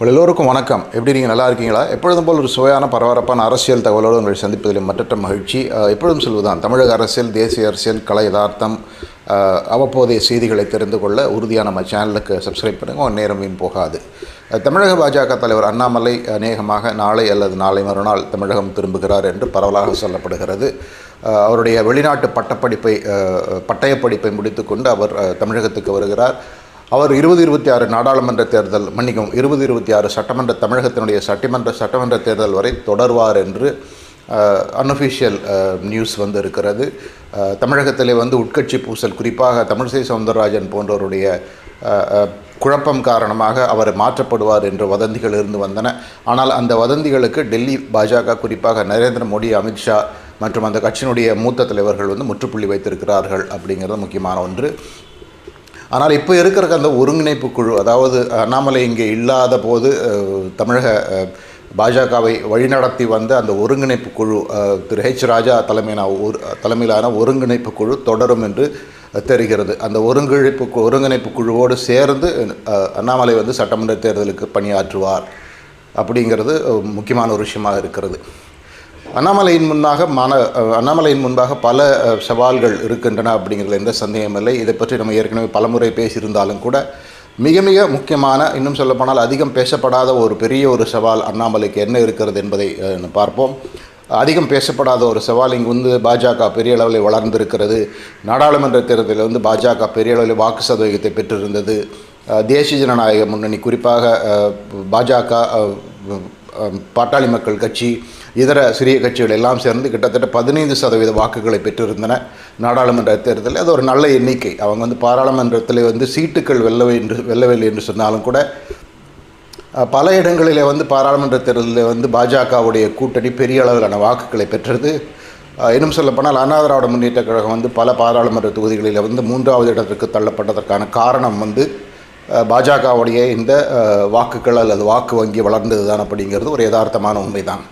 உங்கள் எல்லோருக்கும் வணக்கம். எப்படி நீங்கள் நல்லா இருக்கீங்களா? எப்பொழுதும் போல் ஒரு சுவையான பரபரப்பான அரசியல் தகவலோடு உங்களை சந்திப்பதில் மற்றற்ற மகிழ்ச்சி. எப்பொழுதும் சொல்வதுதான் தமிழக அரசியல் தேசிய அரசியல் கலை யதார்த்தம் அவ்வப்போதைய செய்திகளை தெரிந்து கொள்ள உறுதியான நம்ம சேனலுக்கு சப்ஸ்கிரைப் பண்ணுங்கள் உங்கள் நேரம் வீண் போகாது. தமிழக பாஜக தலைவர் அண்ணாமலை அநேகமாக நாளை அல்லது நாளை மறுநாள் தமிழகம் திரும்புகிறார் என்று பரவலாக சொல்லப்படுகிறது. அவருடைய வெளிநாட்டு பட்டப்படிப்பை பட்டயப்படிப்பை முடித்துக்கொண்டு அவர் தமிழகத்துக்கு வருகிறார். அவர் இருபது இருபத்தி ஆறு நாடாளுமன்ற தேர்தல் மன்னிக்கும் இருபது இருபத்தி ஆறு சட்டமன்ற தமிழகத்தினுடைய சட்டமன்ற சட்டமன்ற தேர்தல் வரை தொடர்வார் என்று அன்அஃபிஷியல் நியூஸ் வந்து இருக்கிறது. தமிழகத்திலே வந்து உட்கட்சி பூசல் குறிப்பாக தமிழிசை சவுந்தரராஜன் போன்றவருடைய குழப்பம் காரணமாக அவர் மாற்றப்படுவார் என்ற வதந்திகள் இருந்து வந்தன. ஆனால் அந்த வதந்திகளுக்கு டெல்லி பாஜக குறிப்பாக நரேந்திர மோடி அமித்ஷா மற்றும் அந்த கட்சியினுடைய மூத்த தலைவர்கள் வந்து முற்றுப்புள்ளி வைத்திருக்கிறார்கள் அப்படிங்கிறது முக்கியமான ஒன்று. ஆனால் இப்போ இருக்கிற அந்த ஒருங்கிணைப்பு குழு அதாவது அண்ணாமலை இங்கே இல்லாத போது தமிழக பாஜகவை வழிநடத்தி வந்த அந்த ஒருங்கிணைப்பு குழு திரு ஹெச் ராஜா தலைமையான ஒரு தலைமையிலான ஒருங்கிணைப்பு குழு தொடரும் என்று தெரிகிறது. அந்த ஒருங்கிணைப்பு ஒருங்கிணைப்பு குழுவோடு சேர்ந்து அண்ணாமலை வந்து சட்டமன்ற தேர்தலுக்கு பணியாற்றுவார். அப்படிங்கிறது முக்கியமான ஒரு விஷயமாக இருக்கிறது. அண்ணாமலையின் முன்னாக மன அண்ணாமலையின் முன்பாக பல சவால்கள் இருக்கின்றன அப்படிங்கிறதுல எந்த சந்தேகமில்லை இதை பற்றி நம்ம ஏற்கனவே பலமுறை பேசியிருந்தாலும் கூட மிக மிக முக்கியமான இன்னும் சொல்லப்போனால் அதிகம் பேசப்படாத ஒரு பெரிய ஒரு சவால் அண்ணாமலைக்கு என்ன இருக்கிறது என்பதை பார்ப்போம். அதிகம் பேசப்படாத ஒரு சவால் இங்கு வந்து பாஜக பெரிய அளவில் வளர்ந்திருக்கிறது. நாடாளுமன்ற தேர்தலில் வந்து பாஜக பெரிய அளவில் வாக்கு சதவீதத்தை பெற்றிருந்தது. தேசிய ஜனநாயக முன்னணி குறிப்பாக பாஜக பாட்டாளி மக்கள் கட்சி இதர சிறிய கட்சிகள் எல்லாம் சேர்ந்து கிட்டத்தட்ட பதினைந்து சதவீத வாக்குகளை பெற்றிருந்தன. நாடாளுமன்ற தேர்தலில் அது ஒரு நல்ல எண்ணிக்கை. அவங்க வந்து பாராளுமன்றத்தில் வந்து சீட்டுக்கள் வெல்லவை என்று வெல்லவில்லை என்று சொன்னாலும் கூட பல இடங்களிலே வந்து பாராளுமன்ற தேர்தலில் வந்து பாஜகவுடைய கூட்டணி பெரிய அளவிலான வாக்குகளை பெற்றது. இன்னும் சொல்லப்போனால் அண்ணா திராவிட முன்னேற்ற கழகம் வந்து பல பாராளுமன்ற தொகுதிகளில் வந்து மூன்றாவது இடத்திற்கு தள்ளப்பட்டதற்கான காரணம் வந்து பாஜகவுடைய இந்த வாக்குகள் அல்லது வாக்கு வங்கி வளர்ந்தது தான் அப்படிங்கிறது ஒரு யதார்த்தமான உண்மைதான்.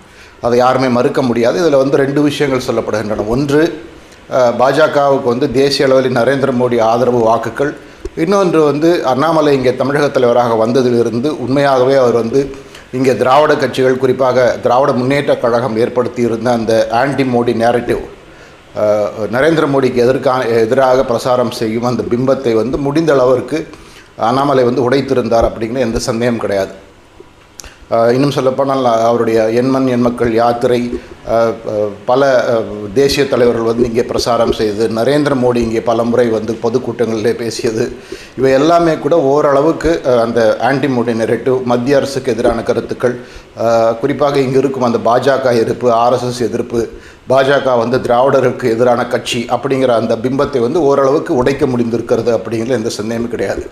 அதை யாருமே மறுக்க முடியாது. இதில் வந்து ரெண்டு விஷயங்கள் சொல்லப்படுகின்றன. ஒன்று பாஜகவுக்கு வந்து தேசிய அளவில் நரேந்திர மோடி ஆதரவு வாக்குகள். இன்னொன்று வந்து அண்ணாமலை இங்கே தமிழக தலைவராக வந்ததிலிருந்து உண்மையாகவே அவர் வந்து இங்கே திராவிட கட்சிகள் குறிப்பாக திராவிட முன்னேற்ற கழகம் ஏற்படுத்தியிருந்த அந்த ஆன்டி மோடி நேரட்டிவ் நரேந்திர மோடிக்கு எதிர்க்கான எதிராக பிரசாரம் செய்யும் அந்த பிம்பத்தை வந்து முடிந்த அளவிற்கு அண்ணாமலை வந்து உடைத்திருந்தார் அப்படிங்கிற எந்த சந்தேகம் கிடையாது. இன்னும் சொல்லப்போனால் அவருடைய எண்மண் எண்மக்கள் யாத்திரை பல தேசிய தலைவர்கள் வந்து இங்கே பிரசாரம் செய்தது நரேந்திர மோடி இங்கே பல முறை வந்து பொதுக்கூட்டங்களிலே பேசியது. இவை எல்லாமே கூட ஓரளவுக்கு அந்த ஆன்டி மோடி நெரட்டிவ் மத்திய அரசுக்கு எதிரான கருத்துக்கள். குறிப்பாக இங்கே இருக்கும் அந்த பாஜக எதிர்ப்பு ஆர்எஸ்எஸ் எதிர்ப்பு பாஜக வந்து திராவிடருக்கு எதிரான கட்சி அப்படிங்கிற அந்த பிம்பத்தை வந்து ஓரளவுக்கு உடைக்க முடிந்திருக்கிறது அப்படிங்கிற எந்த சந்தேகமும் கிடையாது.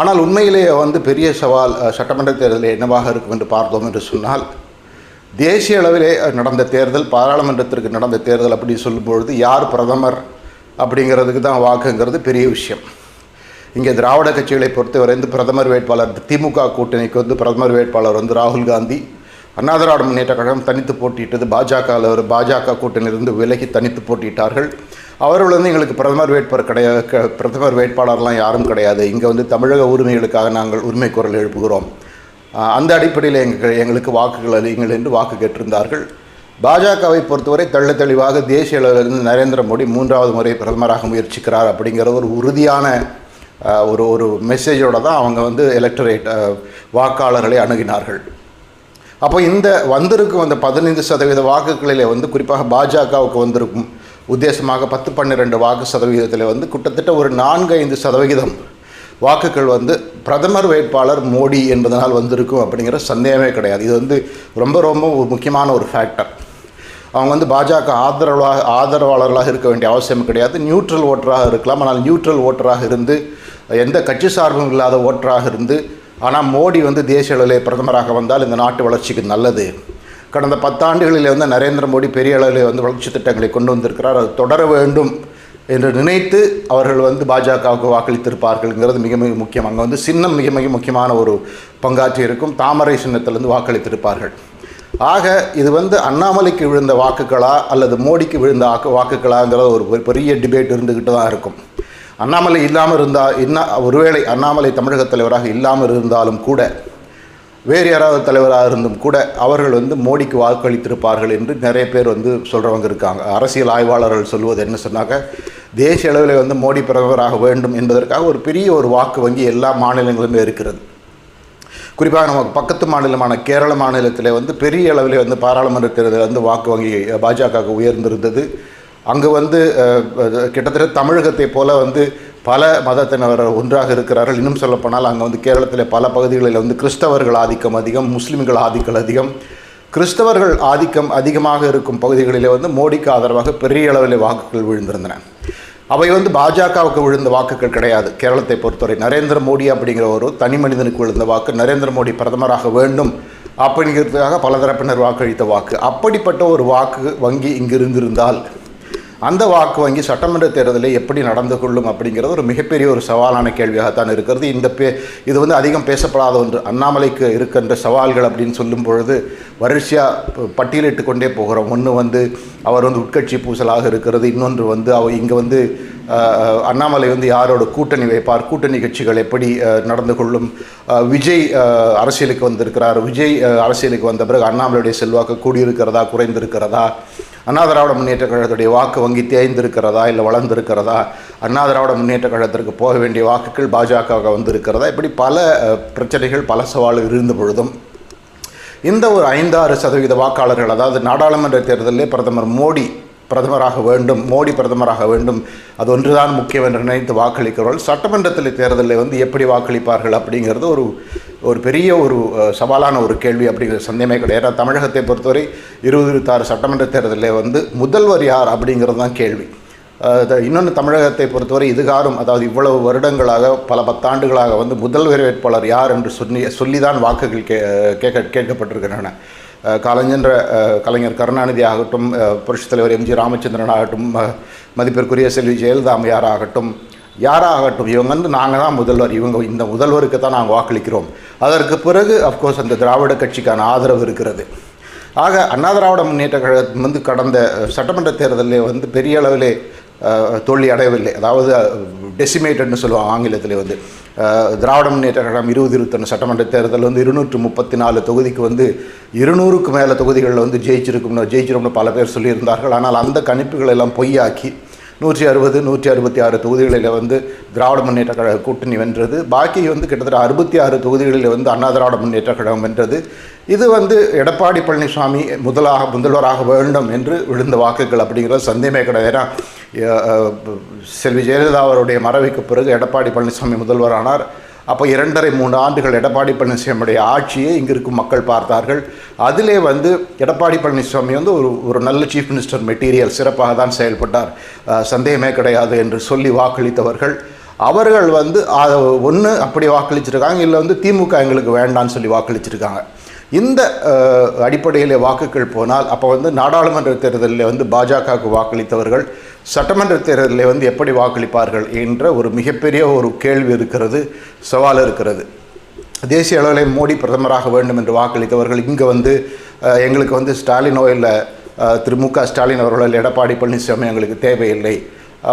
ஆனால் உண்மையிலேயே வந்து பெரிய சவால் சட்டமன்ற தேர்தலில் என்னவாக இருக்கும் என்று பார்த்தோம் என்று சொன்னால் தேசிய அளவிலே நடந்த தேர்தல் பாராளுமன்றத்திற்கு நடந்த தேர்தல் அப்படின்னு சொல்லும்பொழுது யார் பிரதமர் அப்படிங்கிறதுக்கு தான் வாக்குங்கிறது பெரிய விஷயம். இங்கே திராவிட கட்சிகளை பொறுத்தவரை வந்து பிரதமர் வேட்பாளர் திமுக கூட்டணிக்கு வந்து பிரதமர் வேட்பாளர் வந்து ராகுல் காந்தி. அண்ணா திராவிட முன்னேற்ற கழகம் தனித்து போட்டியிட்டது. பாஜகவில் ஒரு பாஜக கூட்டணியிலிருந்து விலகி தனித்து போட்டியிட்டார்கள். அவர்கள் வந்து எங்களுக்கு பிரதமர் வேட்பாளர் கிடையாது க- பிரதமர் வேட்பாளர்லாம் யாரும் கிடையாது. இங்கே வந்து தமிழக உரிமைகளுக்காக நாங்கள் உரிமை குரல் எழுப்புகிறோம். அந்த அடிப்படையில் எங்கள் எங்களுக்கு வாக்குகள் அளியுங்கள் என்று வாக்கு கேட்டிருந்தார்கள். பாஜகவை பொறுத்தவரை தெள்ள தெளிவாக தேசிய அளவிலிருந்து நரேந்திர மோடி மூன்றாவது முறை பிரதமராக முயற்சிக்கிறார் அப்படிங்கிற ஒரு உறுதியான ஒரு ஒரு மெசேஜோடு தான் அவங்க வந்து எலக்டரேட் வாக்காளர்களை அணுகினார்கள். அப்போ இந்த வந்திருக்கும் அந்த பதினைந்து சதவீத வாக்குகளிலே வந்து குறிப்பாக பாஜகவுக்கு வந்திருக்கும் உத்தேசமாக பத்து பன்னிரெண்டு வாக்கு சதவீதத்தில் வந்து கிட்டத்தட்ட ஒரு நான்கு ஐந்து சதவிகிதம் வாக்குகள் வந்து பிரதமர் வேட்பாளர் மோடி என்பதனால் வந்திருக்கும் அப்படிங்கிற சந்தேகமே கிடையாது. இது வந்து ரொம்ப ரொம்ப ஒரு முக்கியமான ஒரு ஃபேக்டர் அவங்க வந்து பாஜக ஆதரவாக ஆதரவாளர்களாக இருக்க வேண்டிய அவசியம் கிடையாது. நியூட்ரல் ஓட்டராக இருக்கலாம். ஆனால் நியூட்ரல் ஓட்டராக இருந்து எந்த கட்சி சார்பும் இல்லாத ஓட்டராக இருந்து ஆனால் மோடி வந்து தேசிய அளவிலே பிரதமராக வந்தால் இந்த நாட்டு வளர்ச்சிக்கு நல்லது. கடந்த பத்தாண்டுகளில் வந்து நரேந்திர மோடி பெரிய அளவில் வந்து வளர்ச்சி திட்டங்களை கொண்டு வந்திருக்கிறார். அது தொடர வேண்டும் என்று நினைத்து அவர்கள் வந்து பாஜகவுக்கு வாக்களித்திருப்பார்கள்ங்கிறது மிக மிக முக்கியம். அங்கே வந்து சின்னம் மிக மிக முக்கியமான ஒரு பங்காற்றி இருக்கும். தாமரை சின்னத்திலிருந்து வாக்களித்திருப்பார்கள். ஆக இது வந்து அண்ணாமலைக்கு விழுந்த வாக்குகளா அல்லது மோடிக்கு விழுந்த வாக்கு வாக்குகளாங்கிற ஒரு பெரிய டிபேட் இருந்துக்கிட்டு தான் இருக்கும். அண்ணாமலை இல்லாமல் இருந்தால் இன்னும் ஒருவேளை அண்ணாமலை தமிழக தலைவராக இல்லாமல் இருந்தாலும் கூட வேறு யாராவது தலைவராக இருந்தும் கூட அவர்கள் வந்து மோடிக்கு வாக்களித்திருப்பார்கள் என்று நிறைய பேர் வந்து சொல்கிறவங்க இருக்காங்க. அரசியல் ஆய்வாளர்கள் சொல்வது என்ன சொன்னாக்க தேசிய அளவில் வந்து மோடி பிரதமராக வேண்டும் என்பதற்காக ஒரு பெரிய ஒரு வாக்கு வங்கி எல்லா மாநிலங்களுமே இருக்கிறது. குறிப்பாக நமக்கு பக்கத்து மாநிலமான கேரள மாநிலத்தில் வந்து பெரிய அளவில் வந்து பாராளுமன்ற தேர்தலில் வந்து வாக்கு வங்கி பாஜகவுக்கு உயர்ந்திருந்தது. அங்கு வந்து கிட்டத்தட்ட தமிழகத்தை போல வந்து பல மதத்தினர் ஒன்றாக இருக்கிறார்கள். இன்னும் சொல்லப்போனால் அங்கே வந்து கேரளத்தில் பல பகுதிகளில் வந்து கிறிஸ்தவர்கள் ஆதிக்கம் அதிகம் முஸ்லீம்கள் ஆதிக்கம் அதிகம். கிறிஸ்தவர்கள் ஆதிக்கம் அதிகமாக இருக்கும் பகுதிகளிலே வந்து மோடிக்கு ஆதரவாக பெரிய அளவில் வாக்குகள் விழுந்திருந்தன. அவை வந்து பாஜகவுக்கு விழுந்த வாக்குகள் கிடையாது. கேரளத்தை பொறுத்தவரை நரேந்திர மோடி அப்படிங்கிற ஒரு தனி மனிதனுக்கு விழுந்த வாக்கு நரேந்திர மோடி பிரதமராக வேண்டும் அப்படிங்கிறதுக்காக பலதரப்பினர் வாக்களித்த வாக்கு. அப்படிப்பட்ட ஒரு வாக்கு வங்கி இங்கிருந்திருந்தால் அந்த வாக்கு வங்கி சட்டமன்ற தேர்தலில் எப்படி நடந்து கொள்ளும் அப்படிங்கிறது ஒரு மிகப்பெரிய ஒரு சவாலான கேள்வியாகத்தான் இருக்கிறது. இந்த பே இது வந்து அதிகம் பேசப்படாத ஒன்று. அண்ணாமலைக்கு இருக்கின்ற சவால்கள் அப்படின்னு சொல்லும் பொழுது வரிசையாக பட்டியலிட்டு கொண்டே போகிறோம். ஒன்று வந்து அவர் வந்து உட்கட்சி பூசலாக இருக்கிறது. இன்னொன்று வந்து அவர் இங்கே வந்து அண்ணாமலை வந்து யாரோட கூட்டணி வைப்பார்? கூட்டணி கட்சிகள் எப்படி நடந்து கொள்ளும்? விஜய் அரசியலுக்கு வந்திருக்கிறார். விஜய் அரசியலுக்கு வந்த பிறகு அண்ணாமலையுடைய செல்வாக்கு கூடியிருக்கிறதா குறைந்திருக்கிறதா? அண்ணா திராவிட முன்னேற்ற கழகத்துடைய வாக்கு வங்கி தேய்ந்திருக்கிறதா இல்லை வளர்ந்திருக்கிறதா? அண்ணா திராவிட முன்னேற்ற கழகத்திற்கு போக வேண்டிய வாக்குகள் பாஜகவுக்கு வந்திருக்கிறதா? இப்படி பல பிரச்சனைகள் பல சவால்கள் இருந்த பொழுதும் இந்த ஒரு ஐந்தாறு சதவீத வாக்காளர்கள் அதாவது நாடாளுமன்ற தேர்தலிலே பிரதமர் மோடி பிரதமராக வேண்டும் மோடி பிரதமராக வேண்டும் அது ஒன்றுதான் முக்கியம் என்று நினைத்து வாக்களிக்கிறவர்கள் சட்டமன்றத்தில் தேர்தலில் வந்து எப்படி வாக்களிப்பார்கள் அப்படிங்கிறது ஒரு ஒரு பெரிய ஒரு சவாலான ஒரு கேள்வி அப்படிங்கிற சந்தேகமே கிடையாது. ஏன்னா தமிழகத்தை பொறுத்தவரை இருபது இருபத்தாறு சட்டமன்ற தேர்தலில் வந்து முதல்வர் யார் அப்படிங்கிறது தான் கேள்வி. இன்னொன்று தமிழகத்தை பொறுத்தவரை இதுகாரும் அதாவது இவ்வளவு வருடங்களாக பல பத்தாண்டுகளாக வந்து முதல்வர் வேட்பாளர் யார் என்று சொல்லி சொல்லிதான் வாக்குகள் கே கேட்க கேட்கப்பட்டிருக்கின்றன. அஹ், கலைஞர் கருணாநிதி ஆகட்டும் புரட்சித் தலைவர் எம்ஜி ராமச்சந்திரன் ஆகட்டும் மதிப்பிற்குரிய செல்வி ஜெயலலிதா அம்மையார் ஆகட்டும் யாராகட்டும் இவங்க வந்து நாங்கள் தான் முதல்வர் இவங்க இந்த முதல்வருக்கு தான் நாங்கள் வாக்களிக்கிறோம். அதற்கு பிறகு அஃப்கோர்ஸ் அந்த திராவிட கட்சிக்கான ஆதரவு இருக்கிறது. ஆக அண்ணா திராவிட முன்னேற்ற கழகம் வந்து கடந்த சட்டமன்ற தேர்தலில் வந்து பெரிய அளவிலே தோல்வி அடையவில்லை. அதாவது டெசிமேட்டட்னு சொல்லுவாங்க ஆங்கிலத்தில் வந்து. திராவிட முன்னேற்ற கழகம் இருபது இருபத்தொன்று சட்டமன்ற தேர்தல் வந்து இருநூற்று முப்பத்தி நாலு தொகுதிக்கு வந்து இருநூறுக்கு மேலே தொகுதிகளில் வந்து ஜெயிச்சிருக்கும்னு ஜெயிச்சிருக்கும்னு பல பேர் சொல்லியிருந்தார்கள். ஆனால் அந்த கணிப்புகள் எல்லாம் பொய்யாக்கி நூற்றி அறுபது நூற்றி அறுபத்தி ஆறு தொகுதிகளில் வந்து திராவிட முன்னேற்ற கழக கூட்டணி வென்றது. பாக்கி வந்து கிட்டத்தட்ட அறுபத்தி ஆறு தொகுதிகளில் வந்து அண்ணா திராவிட முன்னேற்ற கழகம் வென்றது. இது வந்து எடப்பாடி பழனிசாமி முதலாக முதல்வராக வேண்டும் என்று விழுந்த வாக்குகள் அப்படிங்கிறது சந்தேகமே கிடையாது. ஏன்னா செல்வி ஜெயலலிதா அவருடைய மறைவுக்கு பிறகு எடப்பாடி பழனிசாமி முதல்வரானார். அப்போ இரண்டரை மூன்று ஆண்டுகள் எடப்பாடி பழனிசாமியுடைய ஆட்சியை இங்கே இருக்கும் மக்கள் பார்த்தார்கள். அதிலே வந்து எடப்பாடி பழனிசாமி வந்து ஒரு ஒரு நல்ல சீஃப் மினிஸ்டர் மெட்டீரியல் சிறப்பாக தான் செயல்பட்டார். சந்தேகமே கிடையாது என்று சொல்லி வாக்களித்தவர்கள். அவர்கள் வந்து ஒன்று அப்படி வாக்களிச்சிருக்காங்க இல்லை வந்து திமுக எங்களுக்கு வேண்டான்னு சொல்லி வாக்களிச்சிருக்காங்க. இந்த அடிப்படையிலே அடிப்படையில் வாக்குகள் போனால் அப்போ வந்து நாடாளுமன்ற தேர்தலில் வந்து பாஜகவுக்கு வாக்களித்தவர்கள் சட்டமன்ற தேர்தலில் வந்து எப்படி வாக்களிப்பார்கள் என்ற ஒரு மிகப்பெரிய ஒரு கேள்வி இருக்கிறது சவால் இருக்கிறது. தேசிய அளவில் மோடி பிரதமராக வேண்டும் என்று வாக்களித்தவர்கள் இங்கே வந்து எங்களுக்கு வந்து ஸ்டாலினோ இல்லை திரு மு க ஸ்டாலின் அவர்களோ இல்லை எடப்பாடி பழனிசாமி எங்களுக்கு தேவையில்லை.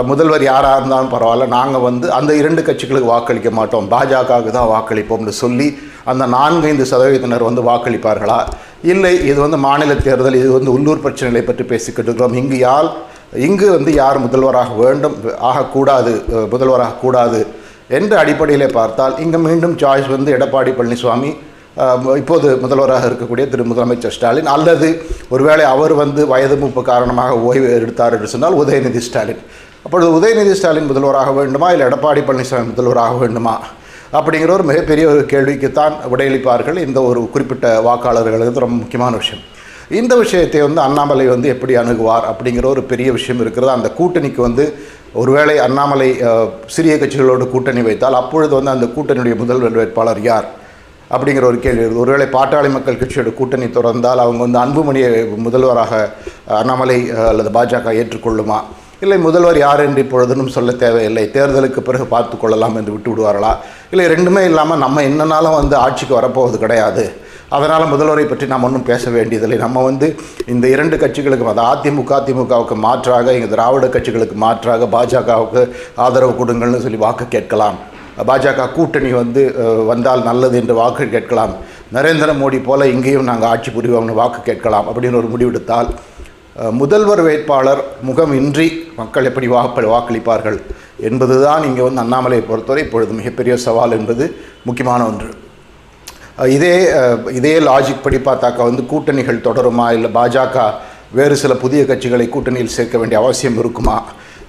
முதல்வர் யாராக இருந்தாலும் பரவாயில்ல நாங்கள் வந்து அந்த இரண்டு கட்சிகளுக்கு வாக்களிக்க மாட்டோம். பாஜகவுக்கு தான் வாக்களிப்போம்னு சொல்லி அந்த நான்கைந்து சதவீதத்தினர் வந்து வாக்களிப்பார்களா? இல்லை இது வந்து மாநில தேர்தல் இது வந்து உள்ளூர் பிரச்சனைகளை பற்றி பேசிக்கிட்டு இருக்கிறோம். இங்கு யார் இங்கு வந்து யார் முதல்வராக வேண்டும் ஆகக்கூடாது முதல்வராக கூடாது என்ற அடிப்படையில் பார்த்தால் இங்கே மீண்டும் சாய்ஸ் வந்து எடப்பாடி பழனிசாமி இப்போது முதல்வராக இருக்கக்கூடிய திரு முதலமைச்சர் ஸ்டாலின் அல்லது ஒருவேளை அவர் வந்து வயது மூப்பு காரணமாக ஓய்வு எடுத்தார் என்று சொன்னால் உதயநிதி ஸ்டாலின். அப்பொழுது உதயநிதி ஸ்டாலின் முதல்வராக வேண்டுமா இல்லை எடப்பாடி பழனிசாமி முதல்வராக வேண்டுமா? அப்படிங்கிற ஒரு மிகப்பெரிய ஒரு கேள்விக்குத்தான் விடையளிப்பார்கள் இந்த ஒரு குறிப்பிட்ட வாக்காளர்களுக்கு ரொம்ப முக்கியமான விஷயம். இந்த விஷயத்தை வந்து அண்ணாமலை வந்து எப்படி அணுகுவார் அப்படிங்கிற ஒரு பெரிய விஷயம் இருக்கிறது? அந்த கூட்டணிக்கு வந்து ஒருவேளை அண்ணாமலை சிறிய கட்சிகளோடு கூட்டணி வைத்தால் அப்பொழுது வந்து அந்த கூட்டணியுடைய முதல்வர் வேட்பாளர் யார்? அப்படிங்கிற ஒரு கேள்வி இருக்குது ஒருவேளை பாட்டாளி மக்கள் கட்சியோட கூட்டணி தொடர்ந்தால் அவங்க வந்து அன்புமணியை முதல்வராக அண்ணாமலை அல்லது பாஜக ஏற்றுக்கொள்ளுமா? இல்லை முதல்வர் யார் என்று இப்பொழுதும் சொல்ல தேவையில்லை. தேர்தலுக்கு பிறகு பார்த்து கொள்ளலாம் என்று விட்டு விடுவார்களா இல்லை ரெண்டுமே இல்லாமல் நம்ம என்னன்னாலும் வந்து ஆட்சிக்கு வரப்போவது கிடையாது. அதனால் முதல்வரை பற்றி நாம் ஒன்றும் பேச வேண்டியதில்லை. நம்ம வந்து இந்த இரண்டு கட்சிகளுக்கும் அது அதிமுக அதிமுகவுக்கு மாற்றாக எங்கள் திராவிட கட்சிகளுக்கு மாற்றாக பாஜகவுக்கு ஆதரவு கொடுங்கள்னு சொல்லி வாக்கு கேட்கலாம். பாஜக கூட்டணி வந்து வந்தால் நல்லது என்று வாக்கு கேட்கலாம். நரேந்திர மோடி போல இங்கேயும் நாங்கள் ஆட்சி புரிவோம்னு வாக்கு கேட்கலாம் அப்படின்னு ஒரு முடிவெடுத்தால் முதல்வர் வேட்பாளர் முகம் இன்றி மக்கள் எப்படி வாக்கு வாக்களிப்பார்கள் என்பதுதான் இங்கே வந்து அண்ணாமலையை பொறுத்தவரை இப்பொழுது மிகப்பெரிய சவால் என்பது முக்கியமான ஒன்று. இதே இதே லாஜிக் படி பார்த்தாக்கா வந்து கூட்டணிகள் தொடருமா? இல்லை பாஜக வேறு சில புதிய கட்சிகளை கூட்டணியில் சேர்க்க வேண்டிய அவசியம் இருக்குமா?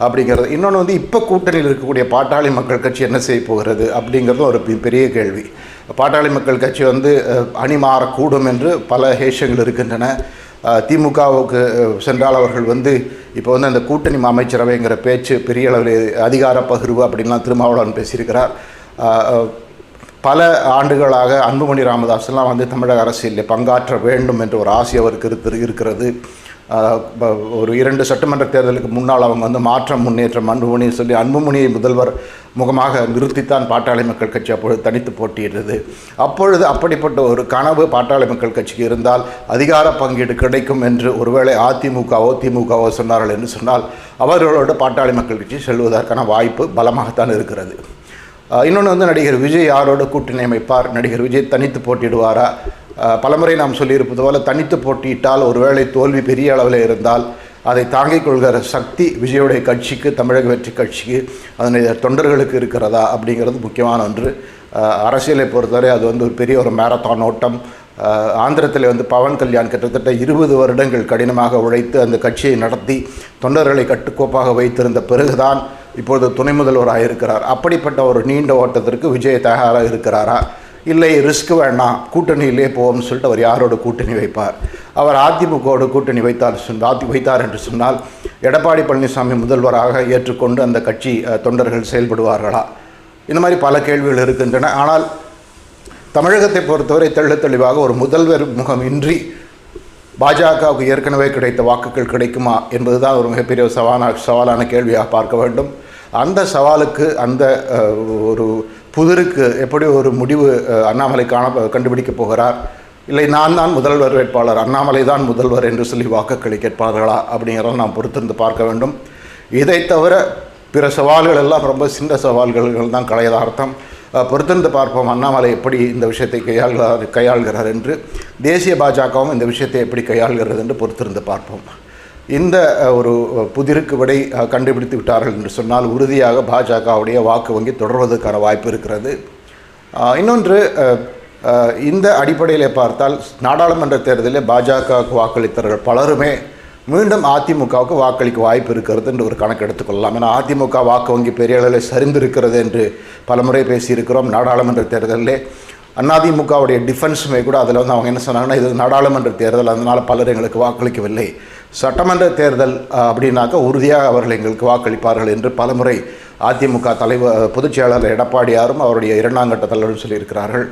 அப்படிங்கிறது. இன்னொன்று வந்து இப்போ கூட்டணியில் இருக்கக்கூடிய பாட்டாளி மக்கள் கட்சி என்ன செய்ய போகிறது? அப்படிங்கிறதும் ஒரு பெரிய கேள்வி. பாட்டாளி மக்கள் கட்சி வந்து அணி மாறக்கூடும் என்று பல ஹேஷங்கள் இருக்கின்றன. திமுகவுக்கு சென்றால் அவர்கள் வந்து இப்போ வந்து அந்த கூட்டணி அமைச்சரவைங்கிற பேச்சு பெரிய அளவில் அதிகார பகிர்வு அப்படின்லாம் திருமாவளவன் பேசியிருக்கிறார். பல ஆண்டுகளாக அன்புமணி ராமதாஸ்லாம் வந்து தமிழக அரசியலில் பங்காற்ற வேண்டும் என்ற ஒரு ஆசை அவருக்கு இருக்கு இருக்கிறது. ஒரு இரண்டு சட்டமன்ற தேர்தலுக்கு முன்னால் அவங்க வந்து மாற்றம் முன்னேற்றம் அன்புமணின்னு சொல்லி அன்புமணியை முதல்வர் முகமாக நிறுத்தித்தான் பாட்டாளி மக்கள் கட்சி அப்பொழுது தனித்து போட்டியிட்டது அப்பொழுது அப்படிப்பட்ட ஒரு கனவு பாட்டாளி மக்கள் கட்சிக்கு இருந்தால் அதிகார பங்கீடு கிடைக்கும் என்று ஒருவேளை அதிமுகவோ திமுகவோ சொன்னார்கள் என்று சொன்னால் அவர்களோட பாட்டாளி மக்கள் கட்சி செல்வதற்கான வாய்ப்பு பலமாகத்தான் இருக்கிறது. இன்னொன்று வந்து நடிகர் விஜய் யாரோட கூட்டணி அமைப்பார்? நடிகர் விஜய் தனித்து போட்டியிடுவாரா? பலமுறை நாம் சொல்லியிருப்பது போல தனித்து போட்டியிட்டால் ஒருவேளை தோல்வி பெரிய அளவில் இருந்தால் அதை தாங்கிக் கொள்கிற சக்தி விஜயுடைய கட்சிக்கு தமிழக வெற்றி கட்சிக்கு அதனுடைய தொண்டர்களுக்கு இருக்கிறதா அப்படிங்கிறது முக்கியமான ஒன்று. அரசியலை பொறுத்தவரை அது வந்து ஒரு பெரிய ஒரு மேரத்தான் ஓட்டம். ஆந்திரத்தில் வந்து பவன் கல்யாண் கிட்டத்தட்ட இருபது வருடங்கள் கடினமாக உழைத்து அந்த கட்சியை நடத்தி தொண்டர்களை கட்டுக்கோப்பாக வைத்திருந்த பிறகுதான் இப்பொழுது துணை முதல்வராக இருக்கிறார். அப்படிப்பட்ட ஒரு நீண்ட ஓட்டத்திற்கு விஜய் தயாராக இருக்கிறாரா? இல்லை ரிஸ்க் வேண்டாம் கூட்டணியிலே போவோம்னு சொல்லிட்டு அவர் யாரோட கூட்டணி வைப்பார்? அவர் அதிமுகவோட கூட்டணி வைத்தார் அதி வைத்தார் என்று சொன்னால் எடப்பாடி பழனிசாமி முதல்வராக ஏற்றுக்கொண்டு அந்த கட்சி தொண்டர்கள் செயல்படுவார்களா? இந்த மாதிரி பல கேள்விகள் இருக்கின்றன. ஆனால் தமிழகத்தை பொறுத்தவரை தெள்ள தெளிவாக ஒரு முதல்வர் முகம் இன்றி பாஜகவுக்கு ஏற்கனவே கிடைத்த வாக்குகள் கிடைக்குமா என்பதுதான் ஒரு மிகப்பெரிய சவாலான சவாலான கேள்வியாக பார்க்க வேண்டும். அந்த சவாலுக்கு அந்த ஒரு புதிருக்கு எப்படி ஒரு முடிவு அண்ணாமலை காண கண்டுபிடிக்கப் போகிறார்? இல்லை நான் தான் முதல்வர் வேட்பாளர் அண்ணாமலை தான் முதல்வர் என்று சொல்லி வாக்குகளை கேட்பார்களா? அப்படிங்கிறத நாம் பொறுத்திருந்து பார்க்க வேண்டும். இதை தவிர பிற சவால்கள் எல்லாம் ரொம்ப சின்ன சவால்கள் தான் கலையதார்த்தம் பொறுத்திருந்து பார்ப்போம் அண்ணாமலை எப்படி இந்த விஷயத்தை கையாள்கிறார் கையாள்கிறார் என்று. தேசிய பாஜகவும் இந்த விஷயத்தை எப்படி கையாள்கிறது என்று பொறுத்திருந்து பார்ப்போம். இந்த ஒரு புதிருக்கு விடை கண்டுபிடித்து விட்டார்கள் என்று சொன்னால் உறுதியாக பாஜகவுடைய வாக்கு வங்கி தொடர்வதற்கான வாய்ப்பு இருக்கிறது. இன்னொன்று இந்த அடிப்படையில் பார்த்தால் நாடாளுமன்ற தேர்தலில் பாஜக வாக்களித்தவர்கள் பலருமே மீண்டும் அதிமுகவுக்கு வாக்களிக்க வாய்ப்பு இருக்கிறது என்று ஒரு கணக்கு எடுத்துக்கொள்ளலாம். ஏன்னா அதிமுக வாக்கு வங்கி பெரிய அளவில் சரிந்திருக்கிறது என்று பலமுறை பேசியிருக்கிறோம் நாடாளுமன்ற தேர்தலிலே. அதிமுகவுடைய டிஃபென்ஸுமே கூட அதில் வந்து அவங்க என்ன சொன்னாங்கன்னா இது நாடாளுமன்ற தேர்தல் அதனால் பலர் எங்களுக்கு வாக்களிக்கவில்லை. சட்டமன்ற தேர்தல் அப்படின்னாக்க அப்படின்னாக்கா உறுதியாக அவர்கள் எங்களுக்கு வாக்களிப்பார்கள் என்று பலமுறை அதிமுக தலைவர் பொதுச் செயலாளர் எடப்பாடியாரும் அவருடைய இரண்டாம் கட்ட தலைவரும் சொல்லியிருக்கிறார்கள்.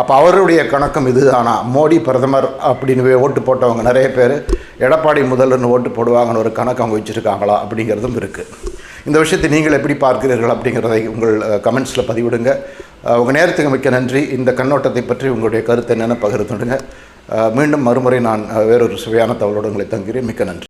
அப்போ அவருடைய கணக்கம் இதுதானா மோடி பிரதமர் அப்படின்னு ஓட்டு போட்டவங்க நிறைய பேர் எடப்பாடி முதல்வர்னு ஓட்டு போடுவாங்கன்னு ஒரு கணக்கு அவங்க வச்சுருக்காங்களா அப்படிங்கிறதும் இருக்குது இந்த விஷயத்தை நீங்கள் எப்படி பார்க்கிறீர்கள் அப்படிங்கிறதை உங்கள் கமெண்ட்ஸில் பதிவிடுங்க. உங்கள் நேரத்துக்கு மிக்க நன்றி. இந்த கண்ணோட்டத்தை பற்றி உங்களுடைய கருத்து என்னென்ன பகிர்ந்துடுங்க மீண்டும் மறுமுறை நான் வேறொரு சுவையான தகவலோடு உங்களை தங்குகிறேன் மிக்க நன்றி.